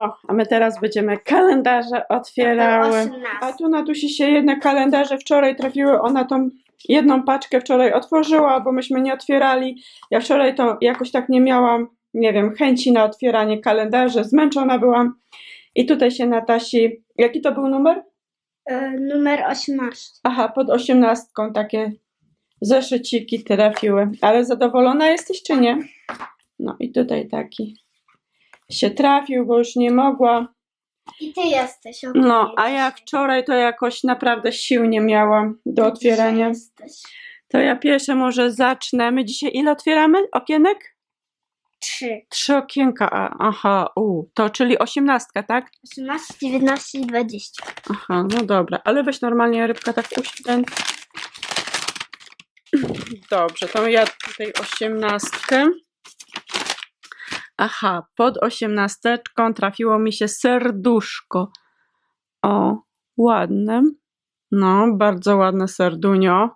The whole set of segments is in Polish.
O, a my teraz będziemy kalendarze otwierały. 18. A tu na Tusi się jedne kalendarze wczoraj trafiły. Ona tą jedną paczkę wczoraj otworzyła, bo myśmy nie otwierali. Ja wczoraj to jakoś tak nie miałam, nie wiem, chęci na otwieranie kalendarzy. Zmęczona byłam. I tutaj się Natasi... Jaki to był numer? E, numer 18. Aha, pod osiemnastką takie zeszyciki trafiły. Ale zadowolona jesteś, czy nie? No i tutaj taki się trafił, bo już nie mogła. I ty jesteś. No, a ja wczoraj to jakoś naprawdę sił nie miałam do otwierania. Jesteś. To ja pierwsze może zacznę. My dzisiaj ile otwieramy okienek? Trzy. Trzy okienka. A, aha, u, to czyli osiemnastka, tak? 18, 19 i 20. Aha, no dobra, ale weź normalnie rybka tak ten. Dobrze, to ja tutaj osiemnastkę. Aha, pod osiemnasteczką trafiło mi się serduszko. O, ładne. No, bardzo ładne serdunio.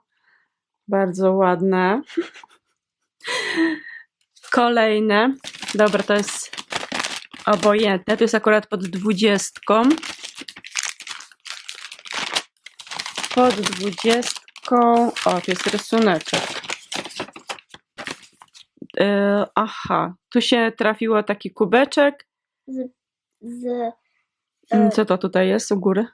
Bardzo ładne. Kolejne. Dobra, to jest obojętne. To jest akurat pod dwudziestką. Pod dwudziestką. O, tu jest rysuneczek. Yy, aha, tu się trafiło taki kubeczek. Z, z Mm, E. Co to tutaj jest u góry?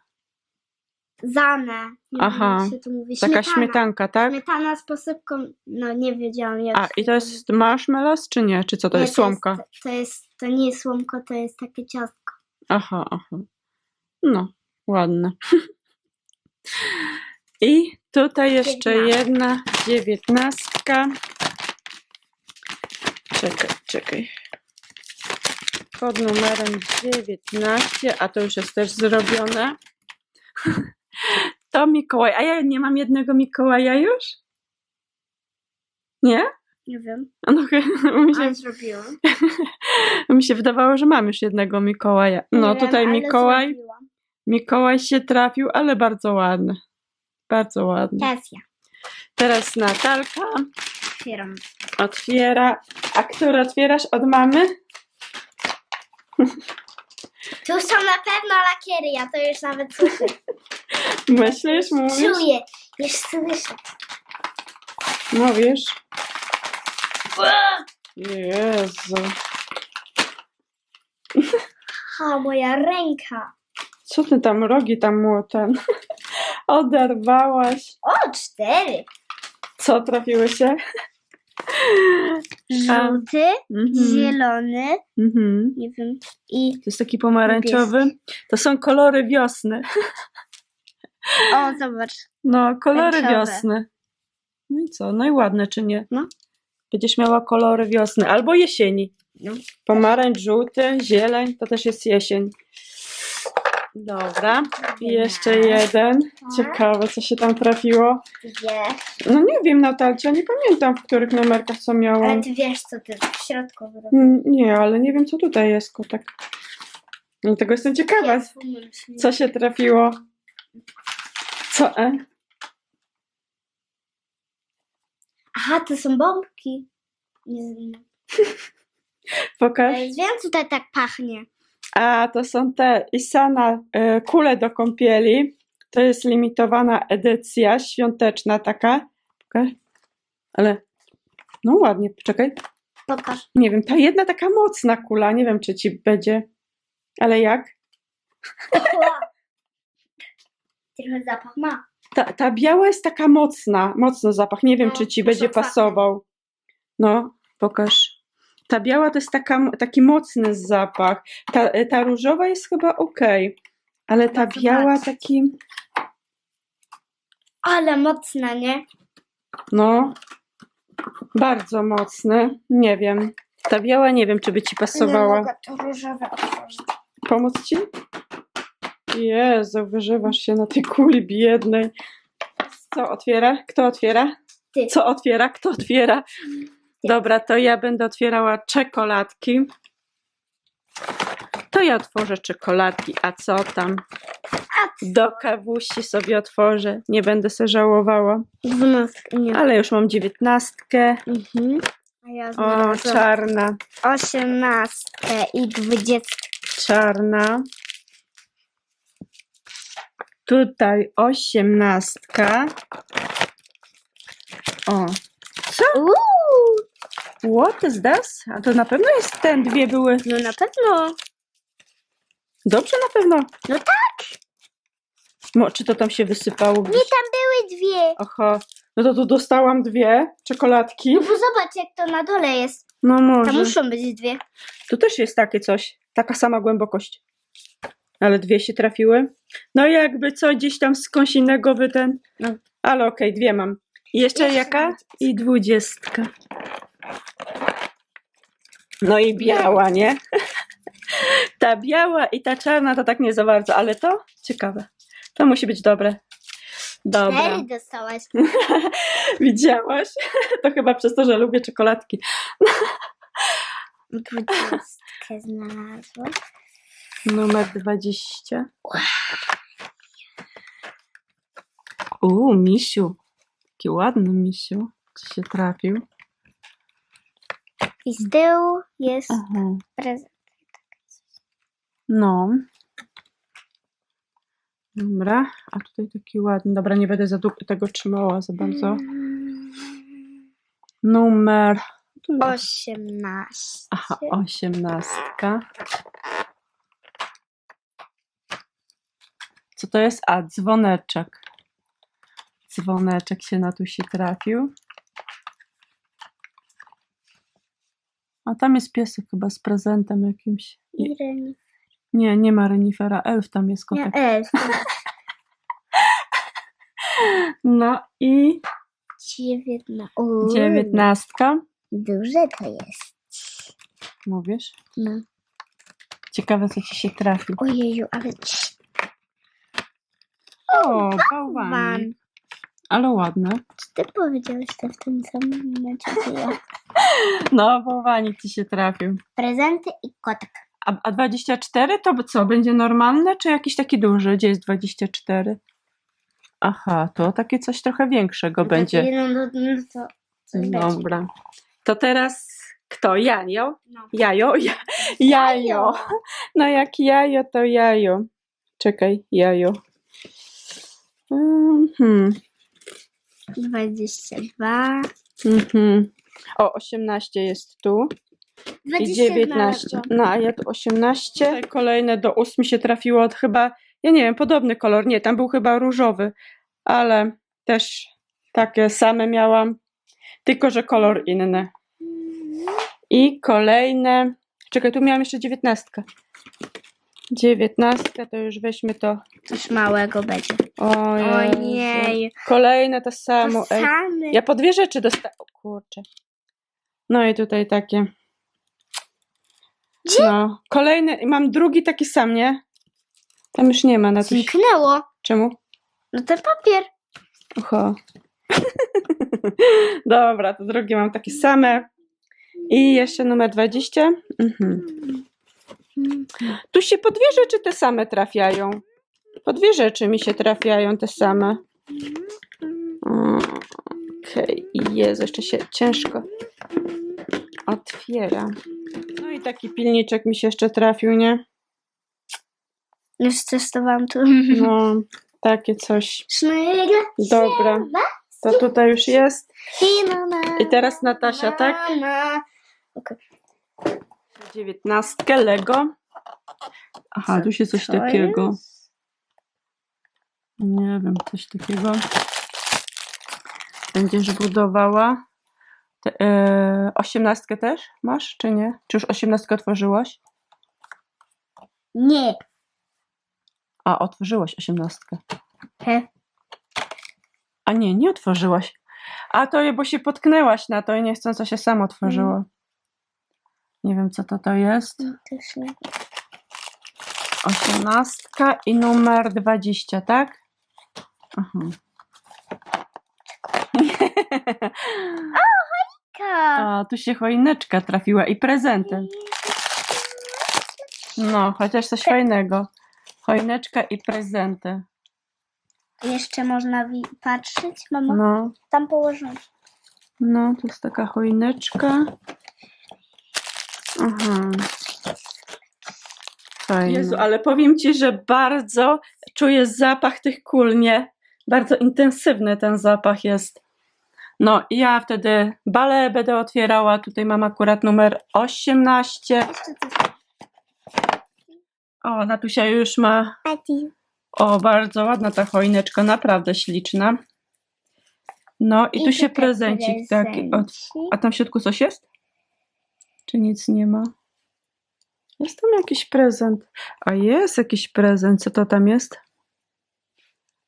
zane. Nie Aha, wiem, jak się to mówi. Taka śmietanka, tak? Śmietana z posypką. No nie wiedziałam jak. A, i to jest marshmallows, czy nie? Czy co to Nie, jest? Słomka? To jest, to jest. To nie jest słomka, to jest takie ciastko. Aha, aha. No, ładne. I tutaj jeszcze jedna dziewiętnastka. Czekaj, czekaj. Pod numerem 19, a to już jest też zrobione. To Mikołaj. A ja nie mam jednego Mikołaja już? Nie? Nie wiem. No, mi się zrobiłam. Mi się wydawało, że mam już jednego Mikołaja. Nie No wiem, tutaj ale Mikołaj, zrobiłam. Mikołaj się trafił, ale bardzo ładny. Bardzo ładny. Teraz ja. Teraz Natalka Otwieram. Otwiera. A który otwierasz od mamy? Tu są na pewno lakiery, ja to już nawet słyszę. Myślisz, mówisz? Czuję, już słyszę. Mówisz? Jezu. Ha, moja ręka. Co ty tam rogi tam młotem? Oderwałaś. O, cztery. Co trafiły się? Żółty, mhm, zielony, mhm. nie wiem, i... To jest taki pomarańczowy. To są kolory wiosny. O, zobacz. No, kolory wiosny. No i co? No i ładne, czy nie? No. Będziesz miała kolory wiosny albo jesieni. No. Pomarańcz, żółty, zieleń, to też jest jesień. Dobra. I jeszcze jeden. Ciekawe, co się tam trafiło. No nie wiem, Natalcia, nie pamiętam, w których numerkach co Ale miałam. ty wiesz, co ty w środku. Mm, Nie, ale nie wiem, co tutaj jest, kotek. No tego jestem ciekawa. Co się trafiło? Co? E? Aha, to są bombki. Nie znam. Pokaż. Wiem, tutaj tak pachnie. A to są te Isana y, kule do kąpieli. To jest limitowana edycja, świąteczna taka. Pokaż. Ale no ładnie, poczekaj. Pokaż. Nie wiem, ta jedna taka mocna kula, nie wiem czy ci będzie. Ale jak? Trochę zapach ma. Ta, ta biała jest taka mocna, mocno zapach. Nie wiem No, czy ci będzie pasował. No, pokaż. Ta biała to jest taka, taki mocny zapach. Ta, ta różowa jest chyba ok, ale ta biała taki. Ale mocna, nie? No, bardzo mocny. Nie wiem. Ta biała nie wiem, czy by ci pasowała. mogę to różowe otworzyć. Pomóc ci? Jezu, wyżywasz się na tej kuli biednej. Co otwiera? Kto otwiera? Ty. Co otwiera? Kto otwiera? Dobra, to ja będę otwierała czekoladki. To ja otworzę czekoladki, a co tam? Do kawusi sobie otworzę. Nie będę se żałowała. Nie. Ale już mam dziewiętnastkę. Mhm. A ja O, znalazłam czarna. osiemnastkę i dwudziestkę. czarna. Tutaj osiemnastka. O, Uuu, what is this? A to na pewno jest ten, dwie były. no na pewno. Dobrze na pewno. No tak. Mo, czy to tam się wysypało? Nie, gdzieś? tam były dwie. Aha, no to tu dostałam dwie czekoladki. No bo zobacz, jak to na dole jest. No Tam może. muszą być dwie. Tu też jest takie coś, taka sama głębokość. Ale dwie się trafiły. No i jakby co, gdzieś tam skądś innego by ten... No. Ale okej, dwie mam. I jeszcze Jeszcze jaka? I dwudziestka. No i biała, nie? ta biała i ta czarna to tak nie za bardzo, ale to ciekawe. To musi być dobre. Dobra. Cztery dostałaś. Widziałaś? To chyba przez to, że lubię czekoladki. Dwudziestkę znalazłaś. Numer 20. Uuu, misiu. Taki ładny misiu. Ci się trafił. I z tyłu jest Aha. prezent. No. Dobra, a tutaj taki ładny. Dobra, nie będę za długo tego trzymała za bardzo. Mm, Numer. tu jest- Osiemnaście. Aha, osiemnastka. Co to jest? A, dzwoneczek. Dzwoneczek się na tu się trafił. A tam jest piesek chyba z prezentem jakimś. I- Irene. Nie, nie ma renifera. Elf tam jest Nie, kotek. elf. No i Dziewiętna. Uuu, dziewiętnastka. Duże to jest. Mówisz? No. Ciekawe, co ci się trafi. Ojeju, ale O, bałwan. Ale ładne. Czy ty powiedziałeś to w tym samym momencie, co ja? No, bałwanik ci się trafił. Prezenty i kotek. A, a 24 to by co, będzie normalne, czy jakiś taki duży? Gdzie jest 24? Aha, to takie coś trochę większego będzie. No, no, no to coś będzie. Dobra. To teraz kto? Jajo? No. Jajo? Ja, jajo. No jak jajo, to jajo. Czekaj, jajo. Mhm. 22. Mhm. O, 18 jest tu. I 19. No, a ja tu 18. Tutaj kolejne do 8 się trafiło od chyba, ja nie wiem, podobny kolor. Nie, tam był chyba różowy, ale też takie same miałam, tylko że kolor inny. I kolejne. Czekaj, tu miałam jeszcze 19. 19 to już weźmy to. Coś małego będzie. O, Jezu. Ojej. Kolejne to samo. To Ej. same. Ja po dwie rzeczy dostałam. Kurczę. No i tutaj takie. No. Kolejny. Mam drugi taki sam, nie? Tam już nie ma na to. Zniknęło. Czemu? No ten papier. Oho. Dobra, to drugie mam takie same. I jeszcze numer 20. Mhm. Tu się po dwie rzeczy te same trafiają. Po dwie rzeczy mi się trafiają te same. Okej, okay. Jezu, jeszcze się ciężko otwiera. No i taki pilniczek mi się jeszcze trafił, nie? Już testowałam tu. No, takie coś. Dobra, to tutaj już jest. I teraz Natasia, tak? Dziewiętnastkę Lego. Aha, tu się coś Co takiego. jest? Nie wiem, coś takiego. Będziesz budowała. Te, e, osiemnastkę też masz, czy nie? Czy już osiemnastkę otworzyłaś? Nie. A, otworzyłaś osiemnastkę. He. A nie, nie otworzyłaś. A to je, bo się potknęłaś na to i niechcąco się sam otworzyło. Nie wiem, co to to jest. Też nie. Osiemnastka i numer 20, tak? Aha. Ka. A, tu się choineczka trafiła i prezenty. No, chociaż coś fajnego. Choineczka i prezenty. Jeszcze można wi- patrzeć, mamo? No, Tam położono. no, to jest taka choineczka. Aha. Jezu, ale powiem Ci, że bardzo czuję zapach tych kul, nie? Bardzo intensywny ten zapach jest. No i ja wtedy balę będę otwierała. Tutaj mam akurat numer 18. Jeszcze coś. O, Natusia już ma. O, bardzo ładna ta choineczka, naprawdę śliczna. No i, tu się prezencik prezencik. A tam w środku coś jest? Czy nic nie ma? Jest tam jakiś prezent. A jest jakiś prezent. Co to tam jest?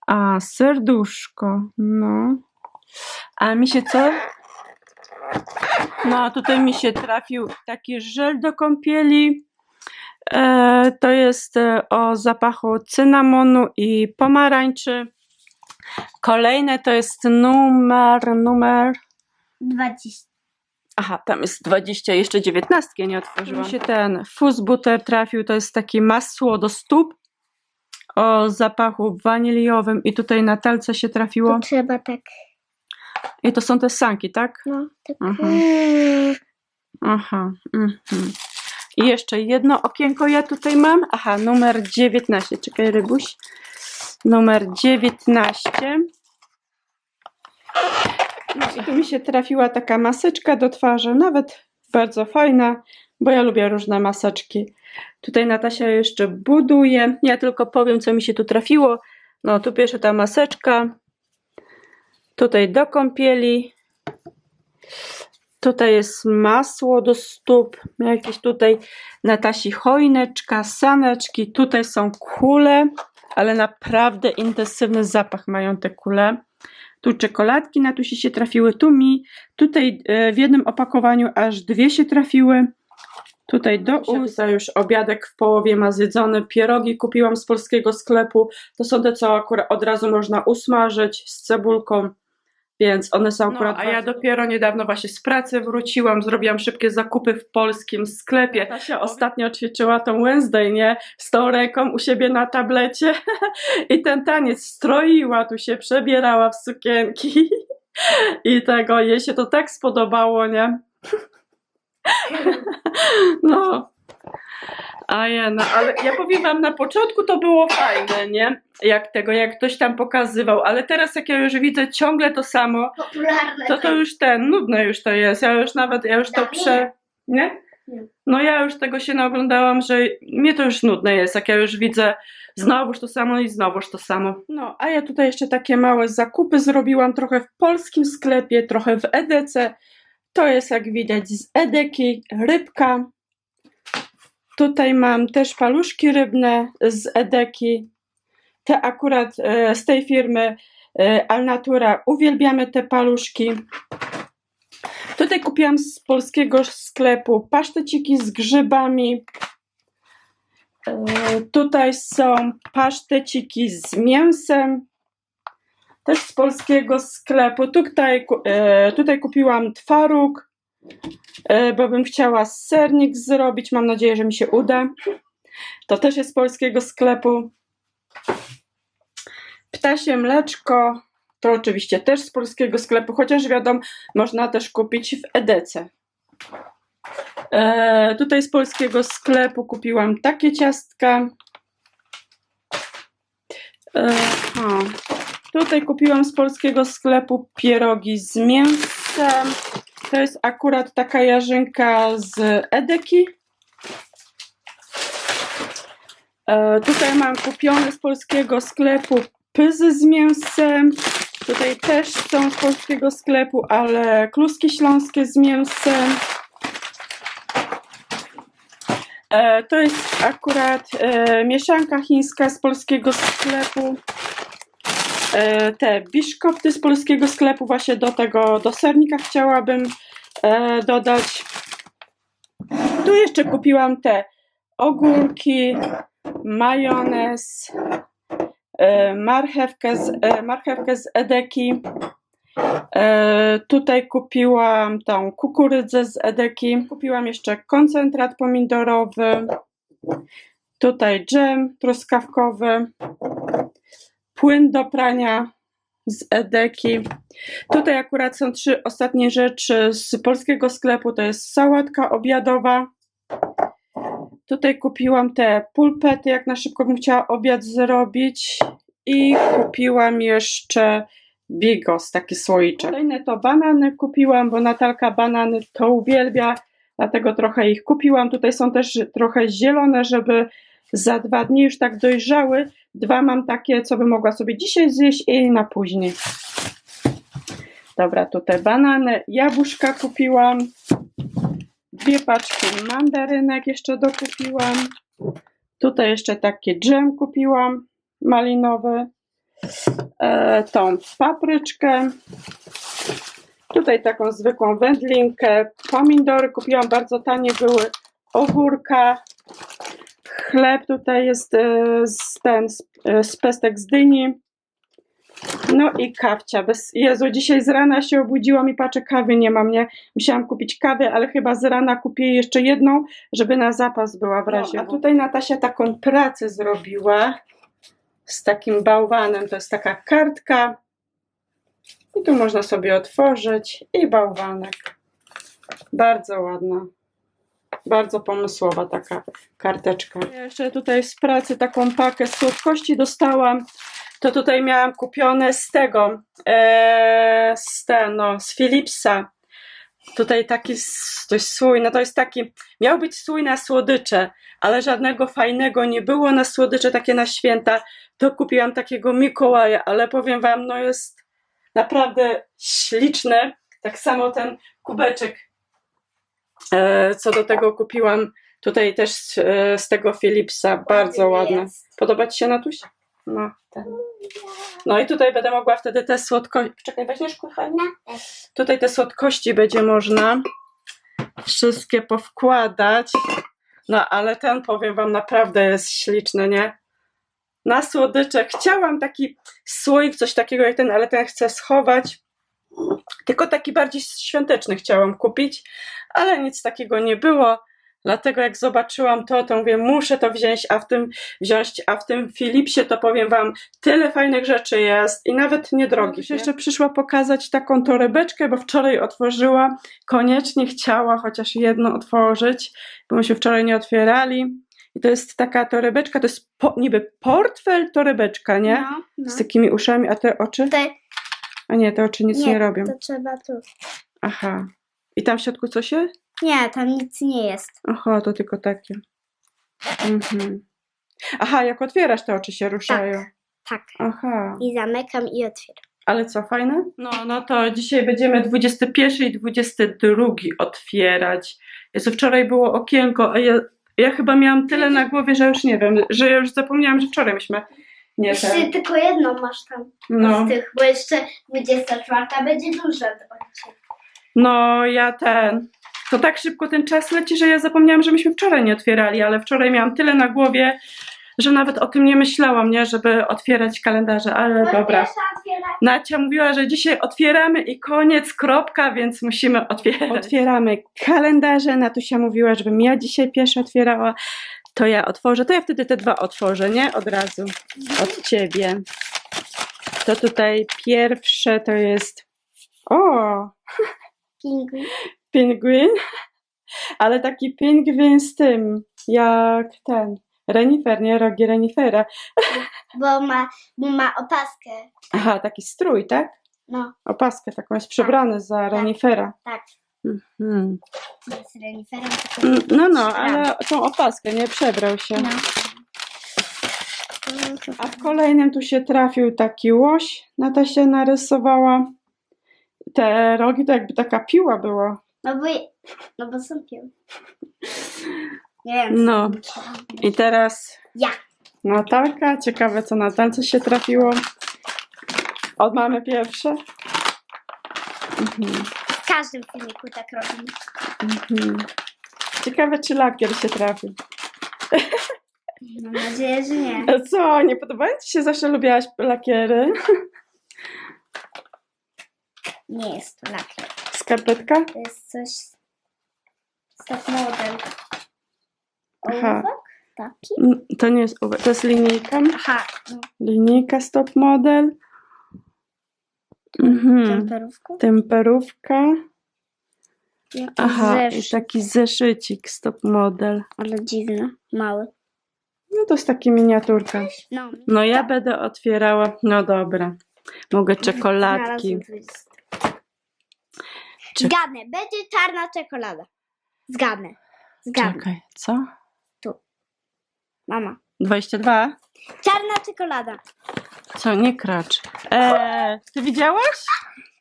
A, serduszko. No. A mi się co? No, a tutaj mi się trafił taki żel do kąpieli. E, to jest e, o zapachu cynamonu i pomarańczy. Kolejne to jest numer, numer 20. Aha, tam jest 20, jeszcze 19 nie otworzyłam. Mi się ten fuzz butter trafił, to jest takie masło do stóp o zapachu waniliowym i tutaj na talce się trafiło. To trzeba tak. I to są te sanki, tak? No, tak. Mm. Aha. Mhm. I jeszcze jedno okienko ja tutaj mam. Aha, numer 19. Czekaj, Rybuś. Numer 19. No i tu mi się trafiła taka maseczka do twarzy, nawet bardzo fajna, bo ja lubię różne maseczki. Tutaj Natasia jeszcze buduje. Ja tylko powiem, co mi się tu trafiło. No, tu pierwsza ta maseczka. Tutaj do kąpieli. Tutaj jest masło do stóp, jakieś tutaj Natasi choineczka, saneczki, tutaj są kule, ale naprawdę intensywny zapach mają te kule. Tu czekoladki Natusi się trafiły, tu mi, tutaj e, w jednym opakowaniu aż dwie się trafiły. Tutaj do ust, już obiadek w połowie ma zjedzony, pierogi kupiłam z polskiego sklepu, to są te, co akurat od razu można usmażyć z cebulką. Więc one są akurat. No, a ja dopiero niedawno właśnie z pracy wróciłam, zrobiłam szybkie zakupy w polskim sklepie. Tasia ostatnio ćwiczyła tą Wednesday, nie? Z tą ręką u siebie na tablecie i ten taniec stroiła, tu się przebierała w sukienki i tego, jej się to tak spodobało, nie? No. A ja, no, ale ja powiem wam, na początku to było fajne, nie? Jak tego, jak ktoś tam pokazywał, ale teraz jak ja już widzę ciągle to samo, Popularne. to to już ten, nudne już to jest. Ja już nawet, ja już to prze... Nie? No ja już tego się naoglądałam, że mnie to już nudne jest, jak ja już widzę znowuż to samo i znowuż to samo. No, a ja tutaj jeszcze takie małe zakupy zrobiłam, trochę w polskim sklepie, trochę w Edece. To jest jak widać z Edeki, rybka. Tutaj mam też paluszki rybne z Edeki. Te akurat e, z tej firmy e, Alnatura. Uwielbiamy te paluszki. Tutaj kupiłam z polskiego sklepu paszteciki z grzybami. E, Tutaj są paszteciki z mięsem. Też z polskiego sklepu. Tutaj, tutaj kupiłam twaróg, bo bym chciała sernik zrobić. Mam nadzieję, że mi się uda. To też jest z polskiego sklepu. Ptasie mleczko. To oczywiście też z polskiego sklepu, chociaż wiadomo, można też kupić w Edece. E, tutaj z polskiego sklepu kupiłam takie ciastka. E. Tutaj kupiłam z polskiego sklepu pierogi z mięsem. To jest akurat taka jarzynka z Edeki. E, tutaj mam kupione z polskiego sklepu pyzy z mięsem. Tutaj też są z polskiego sklepu, ale kluski śląskie z mięsem. E, to jest akurat e, mieszanka chińska z polskiego sklepu. E, te biszkopty z polskiego sklepu właśnie do tego, do sernika chciałabym e, dodać. Tu jeszcze kupiłam te ogórki, majonez, e, marchewkę z, marchewkę z Edeki. Tutaj kupiłam tą kukurydzę z Edeki. Kupiłam jeszcze koncentrat pomidorowy. Tutaj dżem truskawkowy. Płyn do prania z Edeki. Tutaj akurat są trzy ostatnie rzeczy z polskiego sklepu. To jest sałatka obiadowa. Tutaj kupiłam te pulpety, jak na szybko bym chciała obiad zrobić. I kupiłam jeszcze bigos, taki słoiczek. Kolejne to banany kupiłam, bo Natalka banany to uwielbia, dlatego trochę ich kupiłam. Tutaj są też trochę zielone, żeby za dwa dni już tak dojrzały. Dwa mam takie, co bym mogła sobie dzisiaj zjeść i na później. Dobra, tutaj banany, jabłuszka kupiłam. Dwie paczki mandarynek jeszcze dokupiłam. Tutaj jeszcze taki dżem kupiłam, malinowy. E, tą papryczkę. Tutaj taką zwykłą wędlinkę. Pomidory kupiłam, bardzo tanie były. Ogórka. Chleb tutaj jest e, z, ten, e, z pestek z dyni. No i kawcia. Bez, Jezu, dzisiaj z rana się obudziłam i patrzę, kawy nie mam, nie? Musiałam kupić kawę, ale chyba z rana kupię jeszcze jedną, żeby na zapas była w razie. No, a tutaj Natasia taką pracę zrobiła z takim bałwanem. To jest taka kartka. I tu można sobie otworzyć i bałwanek. Bardzo ładna. Bardzo pomysłowa taka karteczka. Ja Jeszcze tutaj z pracy taką pakę słodkości dostałam. To tutaj miałam kupione z tego, e, z, ten, no, z Philipsa. Tutaj taki jest słój, no to jest taki, miał być słój na słodycze, ale żadnego fajnego nie było na słodycze, takie na święta. To kupiłam takiego Mikołaja, ale powiem wam, no jest naprawdę śliczny. Tak samo ten kubeczek, co do tego kupiłam tutaj też e, z tego Philipsa, bardzo ładny. Jest. Podoba Ci się Natuś? No, ten. no i tutaj będę mogła wtedy te słodkości. Czekaj, weźmiesz kochanie? No, Tutaj te słodkości będzie można wszystkie powkładać. No ale ten powiem Wam naprawdę jest śliczny, nie? Na słodycze. Chciałam taki słoik, coś takiego jak ten, ale ten chcę schować. Tylko taki bardziej świąteczny chciałam kupić, ale nic takiego nie było. Dlatego jak zobaczyłam to, to mówię, muszę to wziąć, a w tym wziąć, a w tym Philipsie to powiem wam, tyle fajnych rzeczy jest i nawet niedrogich. nie? jeszcze przyszła pokazać taką torebeczkę, bo wczoraj otworzyła, koniecznie chciała chociaż jedno otworzyć, bo my się wczoraj nie otwierali. I to jest taka torebeczka, to jest po, niby portfel torebeczka, nie? No, no. Z takimi uszami, a te oczy? Tutaj, A nie, te oczy nic nie, robią. to trzeba tu. Aha. I tam w środku co się? Nie, tam nic nie jest. Aha, to tylko takie. Mhm. Aha, jak otwierasz, te oczy się ruszają. Tak. Aha. I zamykam i otwieram. Ale co, fajne? No, no to dzisiaj będziemy 21 i 22 otwierać. Jezu, wczoraj było okienko, a ja, ja chyba miałam tyle na głowie, że już nie wiem, że ja już zapomniałam, że wczoraj myśmy nie Jeszcze ten. tylko jedną masz tam No, z tych, bo jeszcze 24 będzie duża no ja ten. To tak szybko ten czas leci, że ja zapomniałam, że myśmy wczoraj nie otwierali, ale wczoraj miałam tyle na głowie, że nawet o tym nie myślałam, nie, żeby otwierać kalendarze, ale dobra. Nacia mówiła, że dzisiaj otwieramy i koniec, kropka, więc musimy otwierać. Otwieramy kalendarze. Natusia mówiła, żebym ja dzisiaj pierwsza otwierała. To ja otworzę. To ja wtedy te dwa otworzę, nie? Od razu. Od ciebie. To tutaj pierwsze to jest. O! Pingwin. Pingwin. Ale taki pingwin z tym, jak ten. Renifer, nie? Rogi renifera. Bo ma, bo ma opaskę. Aha, taki strój, tak? No, Opaskę taką jest przebrany za renifera. tak. Mhm. Nie z reniferem, tylko Mm, No, no, ale tą opaskę, nie? Przebrał się. No. A w kolejnym tu się trafił taki łoś. Natasia narysowała. Te rogi to jakby taka piła była. No bo, no bo są pił. Nie wiem. No. I teraz Ja. Natalka. Ciekawe, co Natalce się trafiło. Od mamy pierwsze. Mhm, każdym filmiku tak robimy. mhm. Ciekawe, czy lakier się trafił. Mam nadzieję, że nie. Co, nie podobają Ci się? Zawsze lubiłaś lakiery. Nie jest to lakier. Skarpetka? To jest coś... Stop model. Aha. Ołówek? Taki? To nie jest ołówek, to jest linijka. Aha. Linijka stop model. Mhm. Temperówka. Jaki Aha, i zeszyt, taki zeszycik stop model. ale dziwny, mały. No to jest taka miniaturka. No, No ja będę otwierała. No dobra. Mogę czekoladki. znalazłem. Czek- Zgadnę, będzie czarna czekolada. Zgadnę. Zgadnę. Czekaj, co? Mama. 22? Czarna czekolada. Co, nie kracz. Eee, ty widziałaś?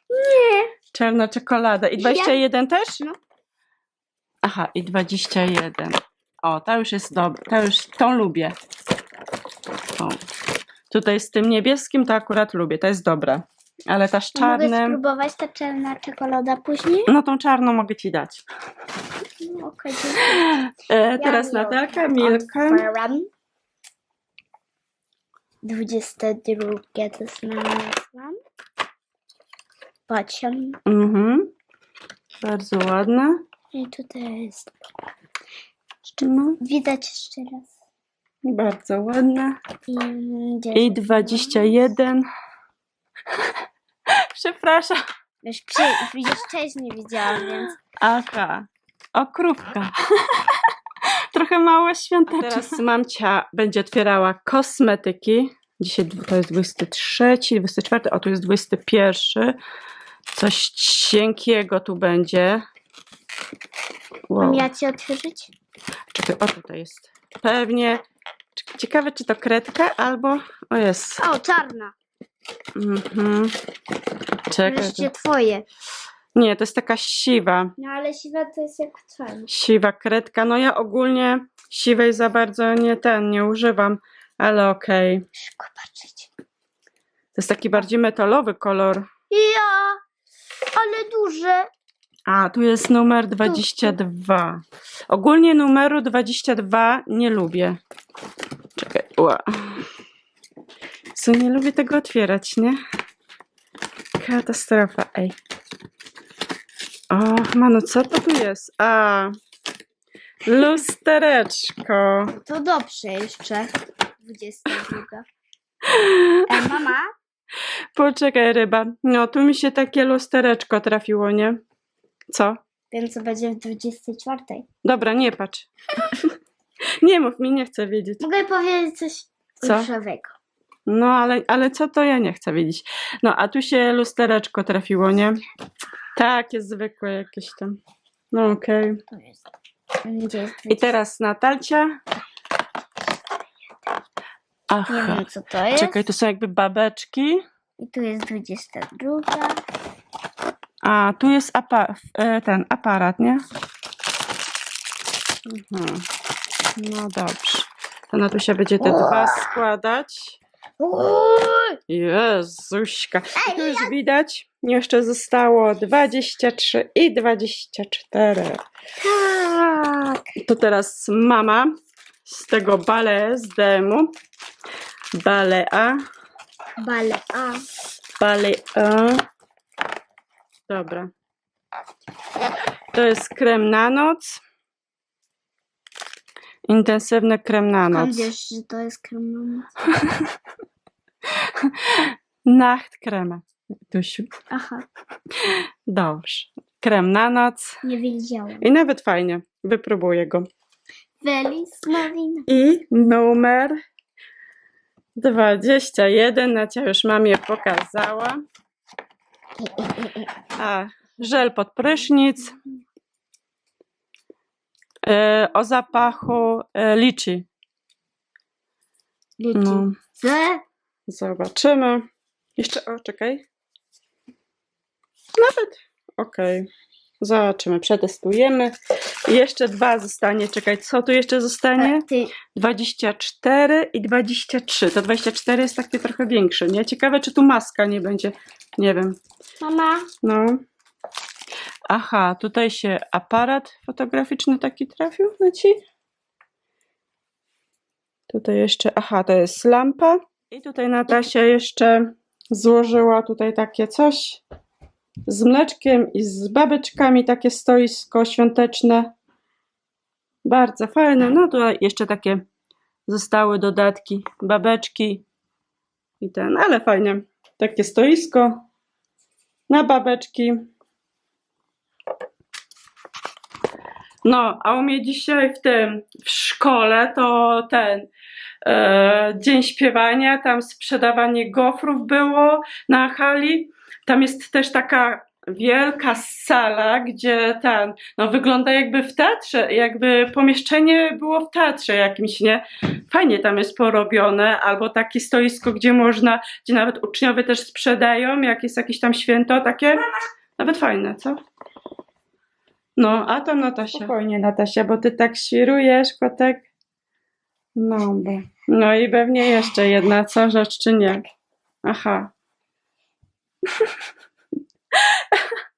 Nie. Czarna czekolada. I 21 też? No. Aha, i 21. O, ta już jest dobra. Ta już, tą lubię. O. Tutaj z tym niebieskim to akurat lubię, to jest dobra. Ale ta z Mogę czarnym, spróbować ta czarna czekolada później? no tą czarną mogę ci dać. No, Okej, E, teraz Ja Natalka. Milka. otwieram. 22 to znalazłam. Patrzę. Mhm. Bardzo ładna. I tutaj jest. No, Widać jeszcze raz. bardzo ładna. I, gdzie I jest? 21. Przepraszam. Już, przy, już wcześniej widziałam, więc. Aha, okrówka. Trochę małe świąteczne. Teraz mamcia będzie otwierała kosmetyki. Dzisiaj to jest 23, 24, o tu jest 21. Coś cienkiego tu będzie. Wow. Mam ja ci otworzyć? Czekaj, o tutaj jest. Pewnie. Ciekawe, czy to kredka albo. O jest. O, czarna. Mhm. Czekaj. Wreszcie To... twoje. Nie, to jest taka siwa. No ale siwa to jest jak czarna. Siwa kredka. No ja ogólnie siwej za bardzo nie ten, nie używam, ale okej. Szybko patrzeć. To jest taki bardziej metalowy kolor. Ja, ale duże. A, tu jest numer 22. Ogólnie numeru 22 nie lubię. Czekaj, ła. Co, nie lubię tego otwierać, nie? Katastrofa, ej. O, Manu, co to tu jest? A, lustereczko. To dobrze jeszcze. 22. E, mama? Poczekaj, ryba. No, tu mi się takie lustereczko trafiło, nie? Co? Wiem, co będzie w 24. Dobra, nie patrz. nie mów mi, nie chcę wiedzieć. Mogę powiedzieć coś Co? No, ale, ale co to ja nie chcę wiedzieć. No, a tu się lustereczko trafiło, nie? Takie zwykłe jakieś tam. No, okej. To jest. Jest I teraz Natalcia. Nie Aha. wiem, co to jest. Czekaj, tu są jakby babeczki. I tu jest 22. A, tu jest apa- e, ten aparat, nie? Mhm. No dobrze. To na tu się będzie te dwa składać. Uuu, Jezuśka. Tu już widać, jeszcze zostało 23 i 24. tak. To teraz mama z tego bale z demu. Balea. Balea. Balea. Dobra. To jest krem na noc. Intensywny krem na Skąd noc. wiesz, że to jest kremlona? Nacht kremę. Tusiu. Aha, Dobrze. Krem na noc. nie wiedziałam. I nawet fajnie. Wypróbuję go. Feliz Nowina. I numer 21. Nacia już mamie pokazała. A, żel pod prysznic. E, o zapachu e, liczy. Liczy. No. Zobaczymy. Jeszcze, o, czekaj. Nawet, okej. Zobaczymy, przetestujemy. Jeszcze dwa zostanie. Czekaj, co tu jeszcze zostanie? A Ty, 24 i 23. To 24 jest takie trochę większe, nie? Ciekawe, czy tu maska nie będzie. Nie wiem. mama. No. Aha, tutaj się aparat fotograficzny taki trafił na ci. Tutaj jeszcze, aha, to jest lampa. I tutaj Natasia jeszcze złożyła tutaj takie coś z mleczkiem i z babeczkami, takie stoisko świąteczne. Bardzo fajne. No to jeszcze takie zostały dodatki, babeczki i ten, ale fajnie. Takie stoisko na babeczki. No, a u mnie dzisiaj w tym, w szkole to ten e, dzień śpiewania, tam sprzedawanie gofrów było na hali. Tam jest też taka wielka sala, gdzie ten, no wygląda jakby w teatrze, jakby pomieszczenie było w teatrze jakimś, nie? Fajnie tam jest porobione, albo takie stoisko, gdzie można, gdzie nawet uczniowie też sprzedają, jak jest jakieś tam święto, takie nawet fajne, co? No, a tam Natasia. Spokojnie, Natasia, bo ty tak świrujesz, kotek. No, bo. No i pewnie jeszcze jedna, co rzecz, czy nie? Aha.